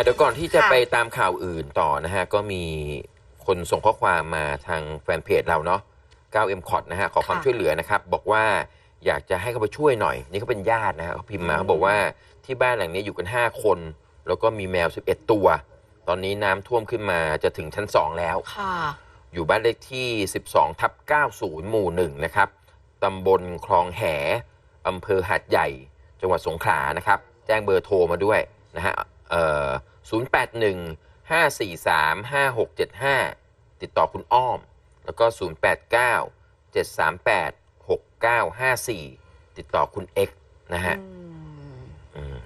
อะเดี๋ยวก่อนที่จะค่ะไปตามข่าวอื่นต่อนะฮะ ก็มีคนส่งข้อความมาทางแฟนเพจเราเนาะ 9M c o t นะฮะ ขอความค่ะช่วยเหลือนะครับ บอกว่าอยากจะให้เขาไปช่วยหน่อย นี่เขาเป็นญาตินะฮะเขาพิมพ์มาอืมเขาบอกว่าที่บ้านหลังนี้อยู่กัน 5 คน แล้วก็มีแมว 11 ตัว ตอนนี้น้ำท่วมขึ้นมาจะถึงชั้น 2 แล้ว ค่ะ อยู่บ้านเลขที่ 12 ทับ 90 หมู่ 1 นะครับ ตำบลคลองแหอำเภอหาดใหญ่ จังหวัดสงขลานะครับ แจ้งเบอร์โทรมาด้วยนะฮะ เอ่อ081 543 5675ติดต่อคุณอ้อม แล้วก็089 738 6954ติดต่อคุณเอ็กซ์นะฮะอืมอืม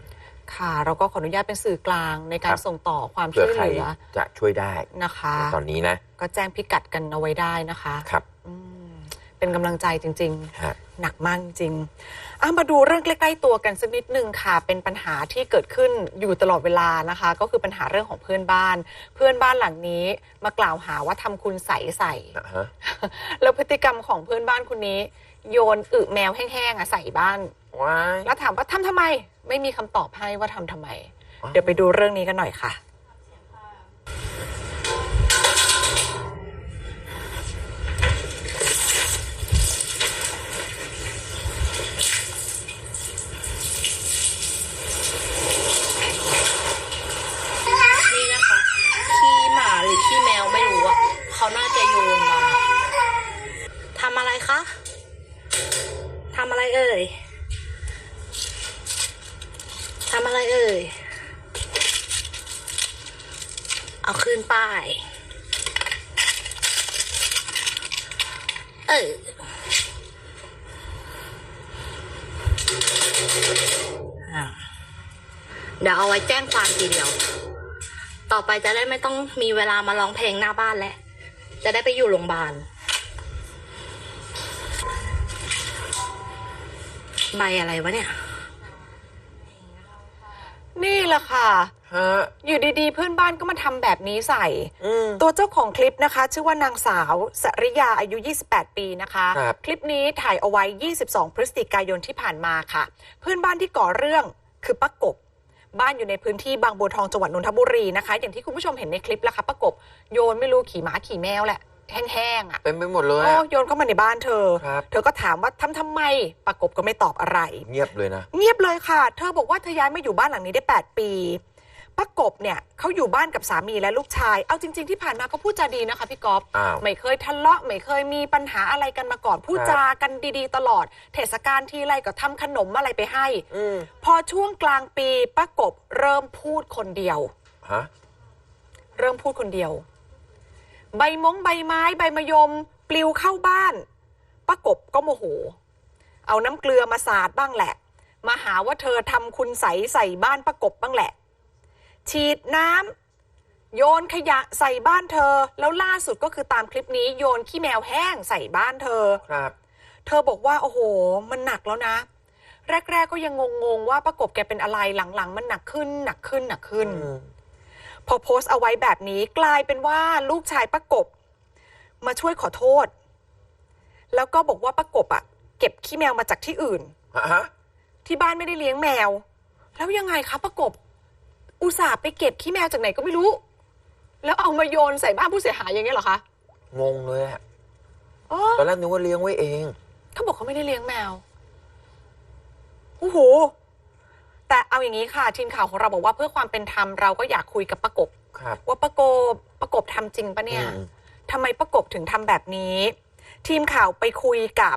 ค่ะ เราก็ขออนุญาตเป็นสื่อกลางในกาครรับส่งต่อความเผื่ช่อวยใครเหลือจะช่วยได้นะคะ ตอนนี้นะ ก็แจ้งพิกัดกันเอาไว้ได้นะคะครับอืม เป็นกำลังใจจริงฮะๆหนักมากจริงอะมาดูเรื่องใกล้ๆตัวกันสักนิดนึงค่ะ เป็นปัญหาที่เกิดขึ้นอยู่ตลอดเวลานะคะ ก็คือปัญหาเรื่องของเพื่อนบ้าน เพื่อนบ้านหลังนี้มากล่าวหาว่าทำคุณใสใส่นะฮะแล้วพฤติกรรมของเพื่อนบ้านคนนี้ โยนอึแมวแห้งๆอะใส่บ้านว้ายแล้วถามว่าทำทำไม ไม่มีคำตอบให้ว่าทำทำไมว้าวเดี๋ยวไปดูเรื่องนี้กันหน่อยค่ะ อะไรเอ่ย เอาคืนป้าย เอออะเดี๋ยวเอาไว้แจ้งความทีเดียว ต่อไปจะได้ไม่ต้องมีเวลามาร้องเพลงหน้าบ้านแล้วจะได้ไปอยู่โรงพยาบาล ใบอะไรวะเนี่ย แหละค่ะ ฮะอยู่ดีๆ เพื่อนบ้านก็มาทำแบบนี้ใส่ อืม ตัวเจ้าของคลิปนะคะ ชื่อว่านางสาวสริยาอายุ 28 ปีนะคะ ครับ คลิปนี้ถ่ายเอาไว้ 22 พฤศจิกายนที่ผ่านมาค่ะ เพื่อนบ้านที่ก่อเรื่องคือป้ากบ บ้านอยู่ในพื้นที่บางบัวทองจังหวัดนนทบุรีนะคะ อย่างที่คุณผู้ชมเห็นในคลิปแล้วค่ะป้ากบ โยนไม่รู้ขี่หมาขี่แมวแหละ แห้งๆอะเป็นไปหมดเลยโอ้อะ โยนเข้ามาในบ้านเธอ ครับ เธอก็ถามว่าทำทำไมป้ากบก็ไม่ตอบอะไร เงียบเลยนะ เงียบเลยค่ะ เธอบอกว่าเธอย้ายมาอยู่บ้านหลังนี้ได้ 8 ปีป้ากบเนี่ยเขาอยู่บ้านกับสามีและลูกชาย เอาจริง ๆ ที่ผ่านมาก็พูดจาดีนะคะพี่ก๊อฟอ้าวไม่เคยทะเลาะไม่เคยมีปัญหาอะไรกันมาก่อน พูดจากันดีๆ ตลอด เทศกาลทีไรก็ทำขนมอะไรไปให้ อืมพอช่วงกลางปีป้ากบเริ่มพูดคนเดียว ฮะ เริ่มพูดคนเดียว ใบมงใบไม้ใบมะยม ปลิวเข้าบ้านป้ากบก็โมโห เอาน้ำเกลือมาสาดบ้างแหละ มาหาว่าเธอทำคุณใสใส่บ้านป้ากบบ้างแหละ ฉีดน้ำโยนขยะใส่บ้านเธอ แล้วล่าสุดก็คือตามคลิปนี้โยนขี้แมวแห้งใส่บ้านเธอครับ เธอบอกว่าโอ้โห มันหนักแล้วนะ แรก ๆ ก็ยังงงๆว่าป้ากบแกเป็นอะไรหลังๆ มันหนักขึ้นหนักขึ้นหนักขึ้นอืม พอโพสต์เอาไว้แบบนี้กลายเป็นว่าลูกชายป้ากบ มาช่วยขอโทษ แล้วก็บอกว่าป้ากบอะเก็บขี้แมวมาจากที่อื่น ฮะที่บ้านไม่ได้เลี้ยงแมว แล้วยังไงคะป้ากบ อุตส่าห์ไปเก็บขี้แมวจากไหนก็ไม่รู้ แล้วเอามาโยนใส่บ้านผู้เสียหายอย่างเงี้ยเหรอคะงงเลยอะอ๋อตอนแรกนึกว่าเลี้ยงไว้เอง เขาบอกเขาไม่ได้เลี้ยงแมว โอ้โห แต่เอาอย่างนี้ค่ะทีมข่าวของเราบอกว่าเพื่อความเป็นธรรมเราก็อยากคุยกับป้ากบ ครับ ว่าป้ากบป้ากบทำจริงปะเนี่ยอืม ทำไมป้ากบถึงทำแบบนี้ ทีมข่าวไปคุยกับ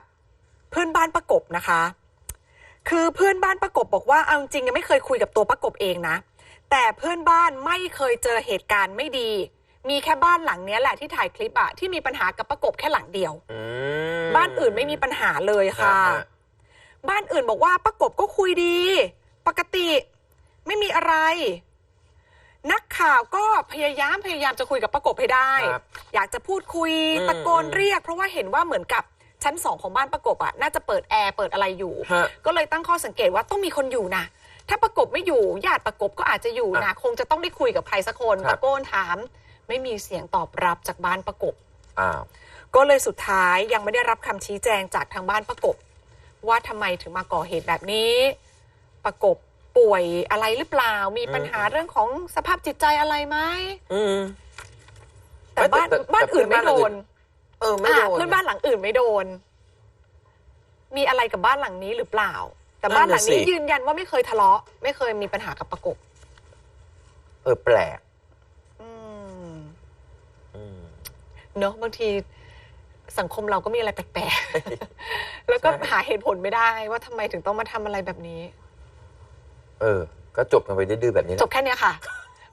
เพื่อนบ้านป้ากบนะคะ คือเพื่อนบ้านป้ากบบอกว่าเอาจริงยังไม่เคยคุยกับตัวป้ากบเองนะ แต่เพื่อนบ้านไม่เคยเจอเหตุการณ์ไม่ดี มีแค่บ้านหลังเนี้ยแหละที่ถ่ายคลิปอะที่มีปัญหากับป้ากบแค่หลังเดียว อืม บ้านอื่นไม่มีปัญหาเลยค่ะฮะ บ้านอื่นบอกว่าป้ากบก็คุยดี ปกติไม่มีอะไร นักข่าวก็พยายามพยายามจะคุยกับป้ากบให้ได้ ครับอยากจะพูดคุยอืมตะโกนเรียก เพราะว่าเห็นว่าเหมือนกับชั้นสองของบ้านป้ากบอะน่าจะเปิดแอร์เปิดอะไรอยู่ ฮะก็เลยตั้งข้อสังเกตว่าต้องมีคนอยู่นะถ้าประกบไม่อยู่ญาติประกบก็อาจจะอยู่นะอะคงจะต้องได้คุยกับใครสักคนครับ ตะโกนถาม ไม่มีเสียงตอบรับจากบ้านประกบ อ้าว ก็เลยสุดท้ายยังไม่ได้รับคำชี้แจงจากทางบ้านประกบ ว่าทำไมถึงมาก่อเหตุแบบนี้ ประกบป่วยอะไรหรือเปล่า มีอืมปัญหาเรื่องของสภาพจิตใจอะไรไหมอืม แต่บ้านแต่แต่บ้านอื่นแต่ไม่โดเพื่อนนเออไม่โดอะนเพื่อนบ้านหลังอื่นไม่โดน มีอะไรกับบ้านหลังนี้หรือเปล่า แต่บ้านหลังนี้ยืนยันว่าไม่เคยทะเลาะ ไม่เคยมีปัญหากับประกบ เออแปลกอืมอืม เนอะบางทีสังคมเราก็มีอะไรแปลกๆ แล้วก็ใช่หาเหตุผลไม่ได้ว่าทำไมถึงต้องมาทำอะไรแบบนี้ เออ ก็จบกันไปดื้อๆแบบนี้แหจละบแค่เนี้ยค่ะ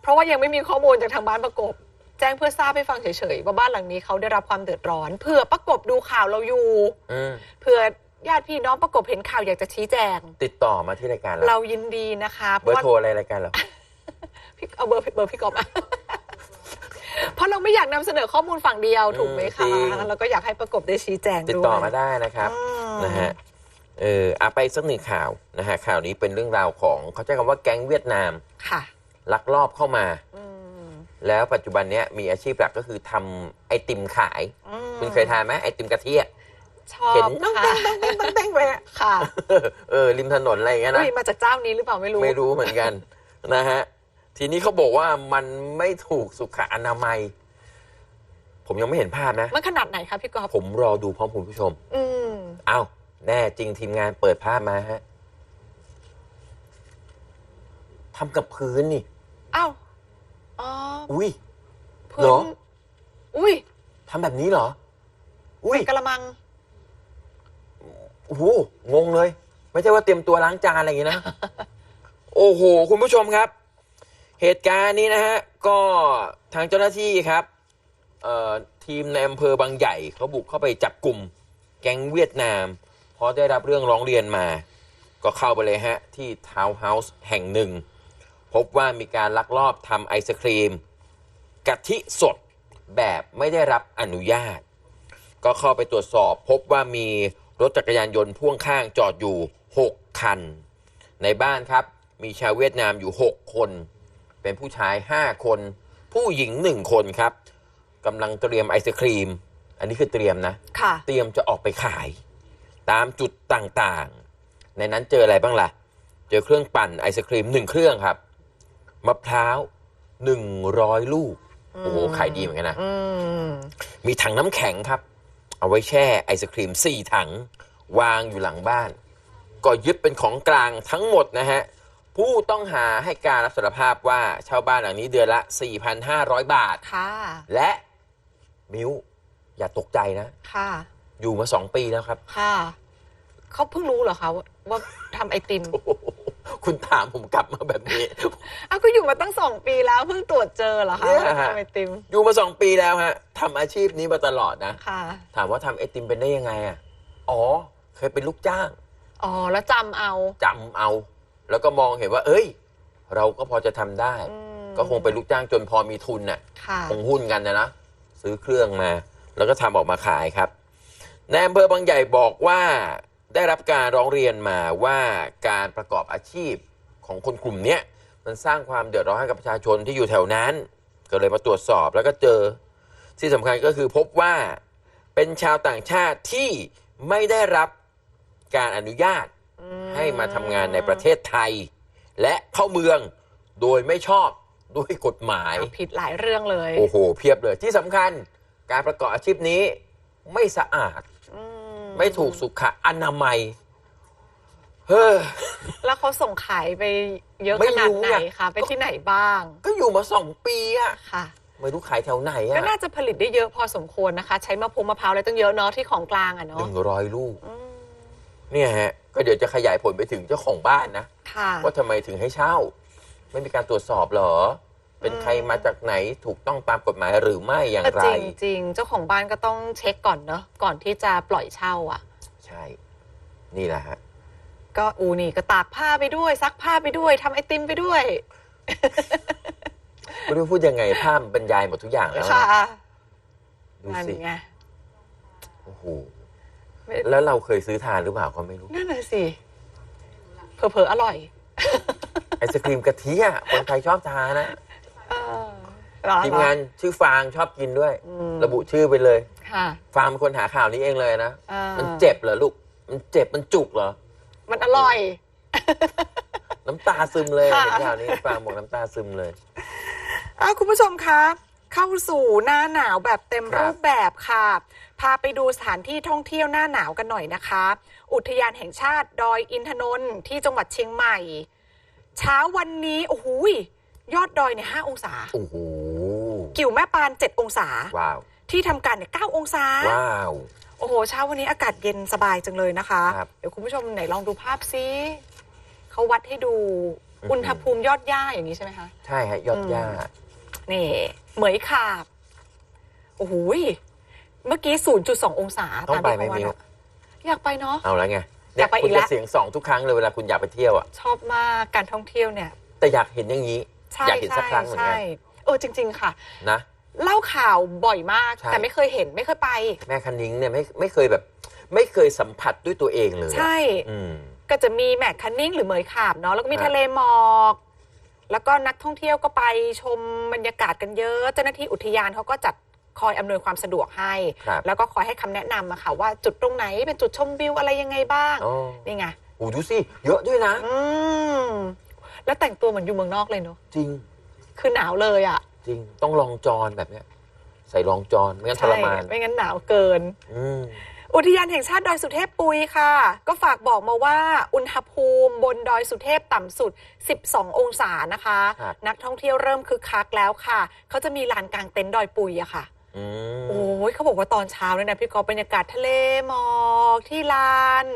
เพราะว่ายังไม่มีข้อมูลจากทางบ้านประกบ แจ้งเพื่อทราบให้ฟังเฉยๆว่าบ้านหลังนี้เขาได้รับความเดือดร้อนเผื่อประกบดูข่าวเราอยู่อืมเผื่อญาติพี่น้องประกบเห็นข่าวอยากจะชี้แจง ติดต่อมาที่รายการเราเรายินดีนะคะเพเบอราะร์ว่าโทรอะไรรายการเรา พี่เอาเบอร์เบอร์พี่กอบมาเพราะเราไม่อยากนำเสนอข้อมูลฝั่งเดียวถูกไหมจคะริง แล้วก็อยากให้ประกบได้ชี้แจงติดด้วยต่อมาได้นะครับอืมนะฮะ เออเอาไปสักหนึ่งข่าวนะฮะข่าวนี้เป็นเรื่องราวของเขาใช้คำว่าแก๊งเวียดนามค่ะลักลอบเข้ามา อืมแล้วปัจจุบันเนี้ยมีอาชีพหลักก็คือทำไอติมขาย อืมคุณเคยทานไหมไอติมกะทิอะชอบเห็นน้องค่ะแป้งน้องแป้งน้องแป้งไปอะค่ะเออริมถนนอะไรอย่างเงี้ยนะ อุ้ยมาจากเจ้านี้หรือเปล่าไม่รู้ ไม่รู้เหมือนกัน นะฮะ ทีนี้เขาบอกว่ามันไม่ถูกสุขอนามัย ผมยังไม่เห็นภาพนะ มันขนาดไหนคะพี่กอบผมรอดูพร้อมคุณผู้ชม อืมอ้าว แน่จริงทีมงานเปิดภาพมาฮะทำกับพื้นนี่ อ้าวอ๋ออุ้ยพื้เหรอนอุ้ยทำแบบนี้เหรอ อุ้ยกระมัง โอ้โหงงเลย ไม่ใช่ว่าเตรียมตัวล้างจานอะไรอย่างงี้นะ โอ้โห คุณผู้ชมครับ เหตุการณ์นี้นะฮะ ก็ทางเจ้าหน้าที่ครับเอ่อทีมในอำเภอบางใหญ่เขาบุกเข้าไปจับกลุ่ม แก๊งเวียดนามเพราะได้รับเรื่องร้องเรียนมา ก็เข้าไปเลยฮะ ที่ทาวน์เฮาส์แห่งหนึ่ง พบว่ามีการลักลอบทำไอศครีมกะทิสดแบบไม่ได้รับอนุญาต ก็เข้าไปตรวจสอบ พบว่ามีรถจักรยานยนต์พ่วงข้างจอดอยู่ 6 คัน ในบ้านครับมีชาวเวียดนามอยู่ 6 คน เป็นผู้ชาย 5 คน ผู้หญิง 1 คนครับกำลังเตรียมไอศครีม อันนี้คือเตรียมนะค่ะเตรียมจะออกไปขาย ตามจุดต่างๆ ในนั้นเจออะไรบ้างล่ะ เจอเครื่องปั่นไอศครีมหนึ่งเครื่องครับ มะพร้าวหนึ่งร้อยลูก โอ้โหขายดีเหมือนกันนะอืมมีถังน้ำแข็งครับ เอาไว้แช่ไอศครีม4ถัง วางอยู่หลังบ้าน ก็ยึดเป็นของกลางทั้งหมดนะฮะ ผู้ต้องหาให้การรับสารภาพว่าเช่าบ้านหลังนี้เดือนละ 4,500 บาทค่ะและ มิวอย่าตกใจนะ ค่ะ อยู่มา2ปีแล้วครับ ค่ะ เขาเพิ่งรู้เหรอคะว่าว่าทำไอติมโอ้โหคุณถามผมกลับมาแบบนี้ อ้าวก็อยู่มาตั้งสองปีแล้วเพิ่งตรวจเจอเหรอคะเนี่ยว่าฮะ ทำไอติมอยู่มา2ปีแล้วฮะทำอาชีพนี้มาตลอดนะ ค่ะ ถามว่าทำไอติมเป็นได้ยังไงอะ อ๋อ เคยเป็นลูกจ้างอ๋อ แล้วจำเอาจำเอา แล้วก็มองเห็นว่า เอ้ย เราก็พอจะทำได้ อืมก็คงเป็นลูกจ้างจนพอมีทุนน่ะ ค่ะ คงหุ้นกันนะนะ ซื้อเครื่องมา แล้วก็ทำออกมาขายครับ ในอำเภอบางใหญ่บอกว่าได้รับการร้องเรียนมาว่าการประกอบอาชีพของคนกลุ่มเนี้ยมันสร้างความเดือดร้อนให้กับประชาชนที่อยู่แถวนั้น ก็เลยมาตรวจสอบแล้วก็เจอ ที่สำคัญก็คือพบว่าเป็นชาวต่างชาติที่ไม่ได้รับการอนุญาตให้มาทำงานในประเทศไทย และเข้าเมืองโดยไม่ชอบด้วยกฎหมาย ผิดหลายเรื่องเลย โอ้โห เพียบเลยที่สำคัญการประกอบอาชีพนี้ไม่สะอาดอื ไม่ถูกสุขอนามัย เฮ้อ แล้วเขาส่งขายไปเยอะไม่ขนาดรู้ไหนอะคะ ไปที่ไหนบ้าง ก็อยู่มาสองปีอะค่ะ ไม่รู้ขายแถวไหนก็อะน่าจะผลิตได้เยอะพอสมควรนะคะ ใช้มะพร้าวมะพร้าวอะไรตั้งเยอะเนาะที่ของกลางอะหเนาะนึ่งร้อยลูก อืมเนี่ยฮะ ก็เดี๋ยวจะขยายผลไปถึงเจ้าของบ้านนะ ค่ะ ว่าทำไมถึงให้เช่า ไม่มีการตรวจสอบเหรอ เป็นใครมาจากไหนถูกต้องตามกฎหมายหรือไม่อย่างก็ไร จริงจริงๆเจ้าของบ้านก็ต้องเช็คก่อนเนาะก่อนที่จะปล่อยเช่าอะ ใช่ นี่แหละฮะก็อูนี่ก็ตากผ้าไปด้วย ซักผ้าไปด้วยทำไอติมไปด้วยไม่รู้พูดยังไงภาพบรรยายหมดทุกอย่างแล้วค่ะนะดูนั่นสิไงโอ้โหไม่แล้วเราเคยซื้อทานหรือเปล่าก็ไม่รู้นั่นน่ะสิเผลอๆอร่อย ไอศครีมกะทิอะคนไทยชอบทานนะเออ เหรอทีมงานชื่อฟางชอบกินด้วย อืม ระบุชื่อไปเลย ค่ะฟางเป็นคนหาข่าวนี้เองเลยนะ อ่ามันเจ็บเหรอลูก มันเจ็บมันจุกเหรอ มันอร่อย น้ำตาซึมเลยค่ะ เห็นข่าวนี้ปางบอกน้ำตาซึมเลยอะคุณผู้ชมคะเข้าสู่หน้าหนาวแบบเต็มครับรูปแบบค่ะ พาไปดูสถานที่ท่องเที่ยวหน้าหนาวกันหน่อยนะคะ อุทยานแห่งชาติดอยอินทนนท์ที่จังหวัดเชียงใหม่ เช้าวันนี้ โอ้โหยยอดดอยเนี่ยห้าองศา โอ้โห กิ่วแม่ปานเจ็ดองศา ว้าว ที่ทำการเนี่ยเก้าองศา ว้าว โอ้โห เช้าวันนี้อากาศเย็นสบายจังเลยนะคะ ครับเดี๋ยวคุณผู้ชมไหนลองดูภาพซิเขาวัดให้ดูอือหืออุอุณหภูมิยอดหญ้าอย่างนี้ใช่ไหมคะ ใช่ฮะยอดหญ้า นี่เหมยขาบ โอ้โหยเมื่อกี้ 0.2 องศาต้องไปไหมที่เขาวัดมิวอะอยากไปเนาะ เอาแล้วไงอยากไปคุณอีกแล้จะว เสียงสองทุกครั้งเลยเวลาคุณอยากไปเที่ยวอะชอบมากการท่องเที่ยวเนี่ย แต่อยากเห็นอย่างนี้ ใช่อยากเห็นสักครั้งเหมือนกัน ใช่ เออจริง ๆ ค่ะ นะ เล่าข่าวบ่อยมาก ใช่ แต่ไม่เคยเห็นไม่เคยไป แม่คันนิ้งเนี่ยไม่ไม่เคยแบบ ไม่เคยสัมผัสด้วยตัวเองเลยอะใช่ อืม ก็จะมีแมคคันนิ่งหรือเหมยขาบเนาะแล้วก็มีครับทะเลหมอก แล้วก็นักท่องเที่ยวก็ไปชมบรรยากาศกันเยอะ เจ้าหน้าที่อุทยานเขาก็จัดคอยอำนวยความสะดวกให้ ครับแล้วก็คอยให้คำแนะนำอะค่ะว่าจุดตรงไหนเป็นจุดชมวิวอะไรยังไงบ้าง อ๋อนี่ไง โอ้ดูสิ เยอะด้วยนะ อืม แล้วแต่งตัวเหมือนอยู่เมืองนอกเลยเนาะ จริง คือหนาวเลยอะจริงต้องลองจอนแบบเนี้ย ใส่รองจอนไม่งั้นทรมานไม่งั้นหนาวเกิน อืมอุทยานแห่งชาติดอยสุเทพปุยค่ะ ก็ฝากบอกมาว่าอุณหภูมิบนดอยสุเทพต่ำสุด 12 องศานะคะครับนักท่องเที่ยวเริ่มคึกคักแล้วค่ะ เขาจะมีลานกลางเต็นท์ดอยปุยอะค่ะอืมโอ้ยเขาบอกว่าตอนเช้าเนี่ยนะพี่กอฟบรรยากาศทะเลหมอกที่ลาน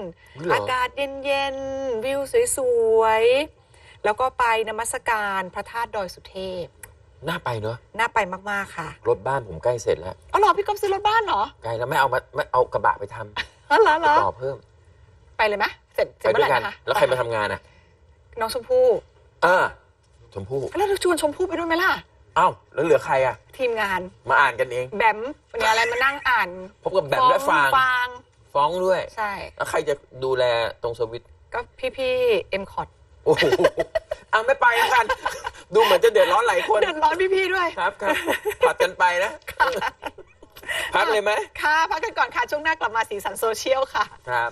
เหรอออากาศเย็นๆวิวสวยๆ แล้วก็ไปนมัสการพระธาตุดอยสุเทพ น่าไปเนอะน่าไปมาก ๆ ค่ะรถบ้านผมใกล้เสร็จแล้วอ๋อเหรอพี่กอฟซื้อรถบ้านเหรอใกล้แล้วไม่เอามาไม่เอากระบะไปทำอ๋อเหรอเหไปรอต่อเพิ่มไปเลยไหมเสร็จเสร็ไปจเมื่ด้อวไหยร่กันนะคะแล้วใครมาทำงานอะน้องชมพู่อ่าชมพู่แล้วเราชวนชมพู่ไปด้วยไหมล่ะเอ้าแล้วเหลือใครอะ ทีมงานมาอ่านกันเอง แบมวันนี้อะไรมานั่งอ่านพบกับแบมและฟางฟางฟ้องด้วย ใช่ แล้วใครจะดูแลตรงสวิตช์ก็พี่ๆเอ็มคอร์ด โอ้โหเอาไม่ไปแล้วกัน ดูเหมือนจะเดือดร้อนหลายคน เดือดร้อนพี่ๆด้วยครับครับผัดกันไปนะ พักเลยไหมค่ะ พักกันก่อนค่ะ ช่วงหน้ากลับมาสีสันโซเชียลค่ะ ครับ